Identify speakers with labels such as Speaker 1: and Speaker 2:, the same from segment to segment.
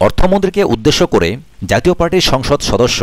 Speaker 1: অর্থমন্ত্রীকে উদ্দেশ্য করে জাতীয় পার্টির সংসদ সদস্য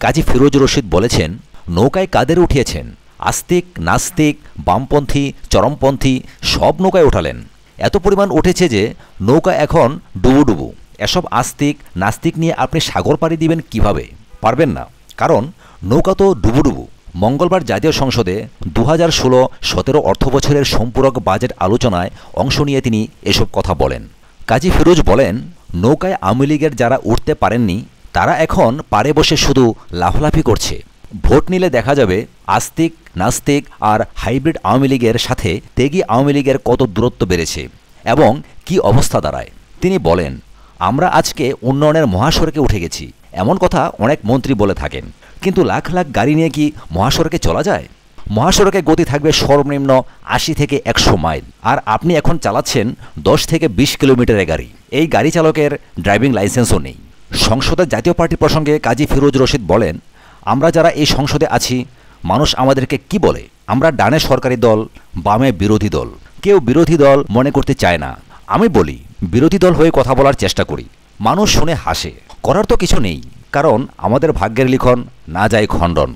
Speaker 1: কাজী ফিরোজ রশিদ বলেছেন, নৌকায় কাদের উঠিয়েছেন? আস্তিক, নাস্তিক, বামপন্থী, চরমপন্থী, সব নৌকায় উঠালেন। এত পরিমাণ উঠেছে যে নৌকা এখন ডুবু ডুবু এসব আস্তিক, নাস্তিক নিয়ে আপনি সাগর পাড়ি দিবেন কীভাবে? পারবেন না। কারণ নৌকা তো ডুবু ডুবু মঙ্গলবার জাতীয় সংসদে দু হাজার ষোলো সতেরো অর্থবছরের সম্পূরক বাজেট আলোচনায় অংশ নিয়ে তিনি এসব কথা বলেন। কাজী ফিরোজ বলেন নৌকায় আওয়ামী লীগের যারা উঠতে পারেননি, তারা এখন পারে বসে শুধু লাফলাফি করছে। ভোট নিলে দেখা যাবে আস্তিক, নাস্তিক আর হাইব্রিড আওয়ামী লীগের সাথে তেগি আওয়ামী লীগের কত দূরত্ব বেড়েছে এবং কি অবস্থা দাঁড়ায়। তিনি বলেন, আমরা আজকে উন্নয়নের মহাসড়কে উঠে গেছি। এমন কথা অনেক মন্ত্রী বলে থাকেন। কিন্তু লাখ লাখ গাড়ি নিয়ে কি মহাসড়কে চলা যায়? মহাসড়কে গতি থাকবে সর্বনিম্ন আশি থেকে একশো মাইল। আর আপনি এখন চালাচ্ছেন দশ থেকে বিশ কিলোমিটারের গাড়ি। এই গাড়ি চালকের ড্রাইভিং লাইসেন্সও নেই। সংসদের জাতীয় পার্টি প্রসঙ্গে কাজী ফিরোজ রশিদ বলেন, আমরা যারা এই সংসদে আছি, মানুষ আমাদেরকে কি বলে? আমরা ডানে সরকারি দল, বামে বিরোধী দল। কেউ বিরোধী দল মনে করতে চায় না। আমি বলি, বিরোধী দল হয়ে কথা বলার চেষ্টা করি। মানুষ শুনে হাসে। করার তো কিছু নেই। কারণ আমাদের ভাগ্যের লিখন না যায় খণ্ডন।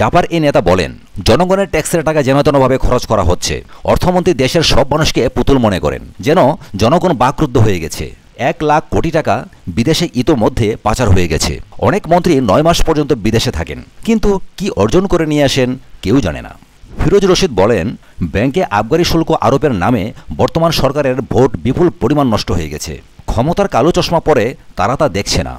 Speaker 1: জাপার এই নেতা বলেন, জনগণের ট্যাক্সের টাকা যেনতেনভাবে খরচ করা হচ্ছে, অর্থমন্ত্রী দেশের সব মানুষকে পুতুল মনে করেন, যেন জনগণ বাকরুদ্ধ হয়ে গেছে। এক লাখ কোটি টাকা বিদেশে ইতোমধ্যে পাচার হয়ে গেছে। অনেক মন্ত্রী নয় মাস পর্যন্ত বিদেশে থাকেন, কিন্তু কি অর্জন করে নিয়ে আসেন কেউ জানে না। ফিরোজ রশিদ বলেন, ব্যাংকে আবগারি শুল্ক আরোপের নামে বর্তমান সরকারের ভোট বিপুল পরিমাণ নষ্ট হয়ে গেছে। ক্ষমতার কালো চশমা পরে তারা তা দেখছে না।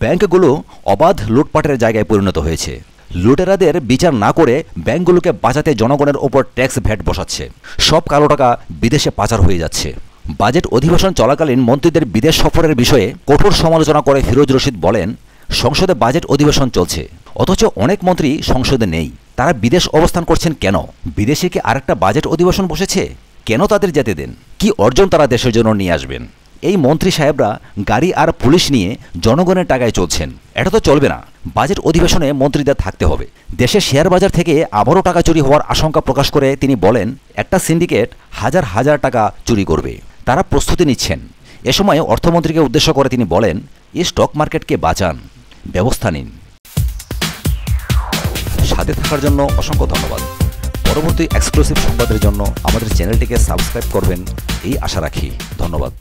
Speaker 1: ব্যাংকগুলো অবাধ লুটপাটের জায়গায় পরিণত হয়েছে। লুটেরাদের বিচার না করে ব্যাংকগুলোকে বাঁচাতে জনগণের ওপর ট্যাক্স ভ্যাট বসাচ্ছে। সব কালো টাকা বিদেশে পাচার হয়ে যাচ্ছে। বাজেট অধিবেশন চলাকালীন মন্ত্রীদের বিদেশ সফরের বিষয়ে কঠোর সমালোচনা করে ফিরোজ রশিদ বলেন, সংসদে বাজেট অধিবেশন চলছে। অথচ অনেক মন্ত্রী সংসদে নেই। তারা বিদেশ অবস্থান করছেন কেন? বিদেশে কি আরেকটা বাজেট অধিবেশন বসেছে? কেন তাদের যেতে দেন? কি অর্জন তারা দেশের জন্য নিয়ে আসবেন? এই মন্ত্রী সাহেবরা গাড়ি আর পুলিশ নিয়ে জনগণের টাকায় চলছেন। এটা তো চলবে না। বাজেট অধিবেশনে মন্ত্রীদের থাকতে হবে। দেশের শেয়ার বাজার থেকে আবারও টাকা চুরি হওয়ার আশঙ্কা প্রকাশ করে তিনি বলেন, একটা সিন্ডিকেট হাজার হাজার টাকা চুরি করবে। তারা প্রস্তুতি নিচ্ছেন। এ সময় অর্থমন্ত্রীকে উদ্দেশ্য করে তিনি বলেন, এই স্টক মার্কেটকে বাঁচান। ব্যবস্থা নিন। সাথে থাকার জন্য অসংখ্য ধন্যবাদ। পরবর্তী এক্সক্লুসিভ সংবাদের জন্য আমাদের চ্যানেলটিকে সাবস্ক্রাইব করবেন, এই আশা রাখি। ধন্যবাদ।